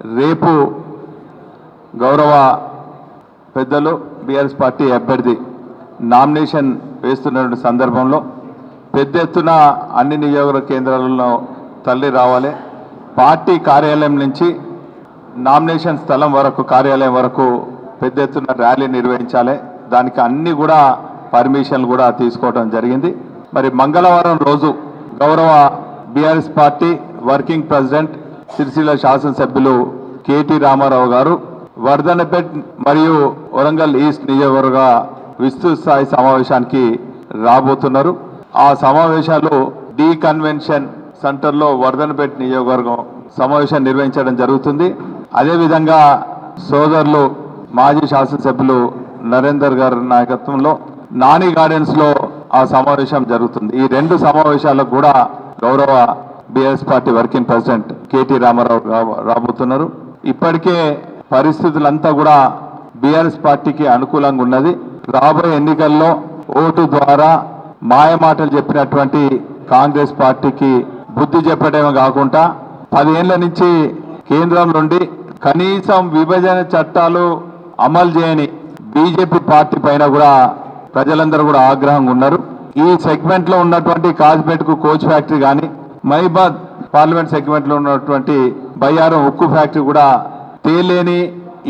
రేపు గౌరవ పెద్దలు బీఆర్ఎస్ పార్టీ అభ్యర్థి నామినేషన్ వేస్తున్నటువంటి సందర్భంలో పెద్ద ఎత్తున అన్ని నియోజకవర్గ కేంద్రాలలో తల్లి రావాలి. పార్టీ కార్యాలయం నుంచి నామినేషన్ స్థలం వరకు కార్యాలయం వరకు పెద్ద ఎత్తున ర్యాలీ నిర్వహించాలి. దానికి అన్ని కూడా పర్మిషన్లు కూడా తీసుకోవడం జరిగింది. మరి మంగళవారం రోజు గౌరవ BRS party working president Sircilla శాసనసభ్యులు కేటీ రామారావు గారు వర్ధనపేట్ మరియు వరంగల్ ఈస్ట్ నియోజకవర్గ విస్తృత స్థాయి సమావేశానికి రాబోతున్నారు. ఆ సమావేశాలు డీ కన్వెన్షన్ సెంటర్లో వర్ధనపేట్ నియోజకవర్గం సమావేశం నిర్వహించడం జరుగుతుంది. అదేవిధంగా సోదరులు మాజీ శాసనసభ్యులు నరేందర్ గారి నాయకత్వంలో నాని గార్డెన్స్లో ఆ సమావేశం జరుగుతుంది. ఈ రెండు సమావేశాలకు కూడా గౌరవ BRS party working president K Ramarao రాబోతున్నారు. ఇప్పటికే పరిస్థితులంతా కూడా బీఆర్ఎస్ పార్టీకి అనుకూలంగా ఉన్నది. రాబోయే ఎన్నికల్లో ఓటు ద్వారా మాయమాటలు చెప్పినటువంటి కాంగ్రెస్ పార్టీకి బుద్ధి చెప్పడమే కాకుండా పదేళ్ళ నుంచి కేంద్రం నుండి కనీసం విభజన చట్టాలు అమలు చేయని బీజేపీ పార్టీ పైన కూడా ప్రజలందరూ కూడా ఆగ్రహంగా ఉన్నారు. ఈ సెగ్మెంట్లో ఉన్నటువంటి కాజ్పేట్కు కోచ్ ఫ్యాక్టరీ కానీ మైబాద్ పార్లమెంట్ సెగ్మెంట్లో ఉన్నటువంటి బయ్యారం ఉక్కు ఫ్యాక్టరీ కూడా తేలేని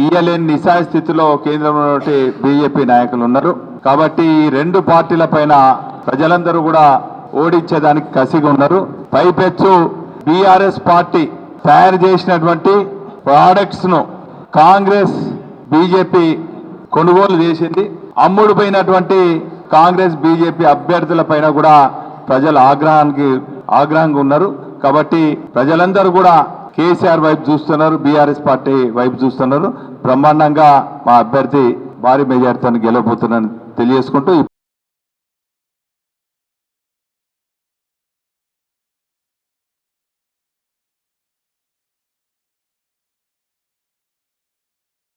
ఇయ్యలేని నిశాయ స్థితిలో కేంద్రంలో ఉన్నటువంటి బీజేపీ నాయకులు ఉన్నారు. కాబట్టి ఈ రెండు పార్టీల పైన ప్రజలందరూ కూడా ఓడించేదానికి కసిగా ఉన్నారు. పైపెచ్చు బీఆర్ఎస్ పార్టీ తయారు చేసినటువంటి ప్రోడక్ట్స్ను కాంగ్రెస్ బీజేపీ కొనుగోలు చేసింది. అమ్ముడు పోయినటువంటి కాంగ్రెస్ బీజేపీ అభ్యర్థుల పైన కూడా ప్రజలు ఆగ్రహానికి ఆగ్రహంగా ఉన్నారు. కాబట్టి ప్రజలందరూ కూడా కేసీఆర్ వైపు చూస్తున్నారు బీఆర్ఎస్ పార్టీ వైపు చూస్తున్నారు. బ్రహ్మాండంగా మా అభ్యర్థి భారీ మెజార్టీతో గెలవబోతున్నారని తెలియజేసుకుంటూ